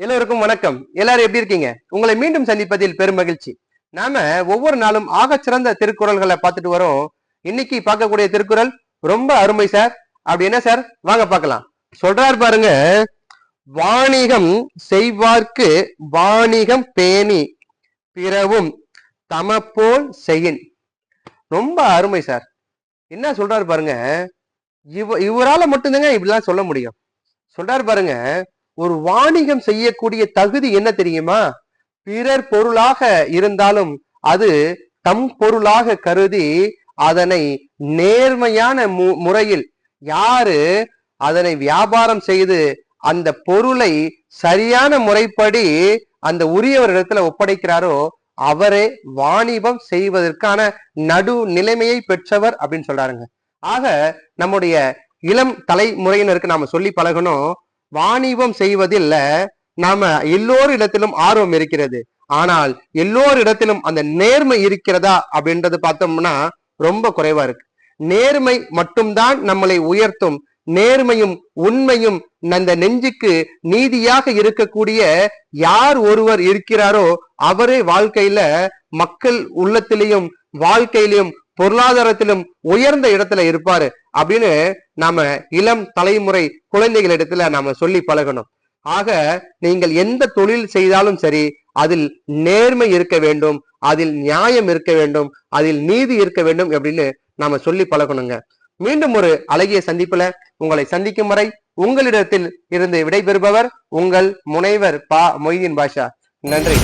எல்லோருக்கும் வணக்கம். எல்லாரும் எப்படி இருக்கீங்க? உங்களை மீண்டும் சந்திப்பதில் பெரும் மகிழ்ச்சி. நாம ஒவ்வொரு நாளும் ஆக சிறந்த திருக்குறள்களை பார்த்துட்டு வரோம். இன்னைக்கு பார்க்கக்கூடிய திருக்குறள் ரொம்ப அருமை சார். அப்படி என்ன சார்? வாங்க பார்க்கலாம். சொல்றார் பாருங்க வாணிகம் செய்வார்க்கு வாணிகம் பேணி பிறவும் தமப்போல் செய்யின். ரொம்ப அருமை சார். என்ன சொல்றாரு பாருங்க இவ இவரால மட்டும்தாங்க இப்படிலாம் சொல்ல முடியும். சொல்றாரு பாருங்க ஒரு வாணிகம் செய்யக்கூடிய தகுதி என்ன தெரியுமா? பிறர் பொருளாக இருந்தாலும் அது தம் பொருளாக கருதி அதனை நேர்மையான மு- முறையில் யாரு அதனை வியாபாரம் செய்து அந்த பொருளை சரியான முறைப்படி அந்த உரியவரிடத்துல ஒப்படைக்கிறாரோ அவரே வாணிபம் செய்வதற்கான நடு நிலைமையை பெற்றவர் அப்படின்னு சொல்றாருங்க. ஆக நம்முடைய இளம் தலைமுறையினருக்கு நாம சொல்லி பழகணும் வாணிபம் செய்வதில் நாம எல்லோரு இடத்திலும் ஆர்வம் இருக்கிறது. ஆனால் எல்லோரிடத்திலும் அந்த நேர்மை இருக்கிறதா அப்படின்றது பார்த்தோம்னா ரொம்ப குறைவா இருக்கு. நேர்மை மட்டும்தான் நம்மளை உயர்த்தும். நேர்மையும் உண்மையும் அந்த நெஞ்சுக்கு நீதியாக இருக்கக்கூடிய யார் ஒருவர் இருக்கிறாரோ அவரே வாழ்க்கையில மக்கள் உள்ளத்திலையும் வாழ்க்கையிலும் பொருளாதாரத்திலும் உயர்ந்த இடத்துல இருப்பாரு அப்படின்னு நாம இளம் தலைமுறை குழந்தைகளிடத்துல நாம சொல்லி பழகணும். ஆக நீங்கள் எந்த தொழில் செய்தாலும் சரி அதில் நேர்மை இருக்க வேண்டும் அதில் நியாயம் இருக்க வேண்டும் அதில் நீதி இருக்க வேண்டும் அப்படின்னு நாம சொல்லி பழகணுங்க. மீண்டும் ஒரு அழகிய சந்திப்புல உங்களை சந்திக்கும் வரை உங்களிடத்தில் இருந்து விடைபெறுபவர் உங்கள் முனைவர் பா மொய்தீன் பாஷா. நன்றி.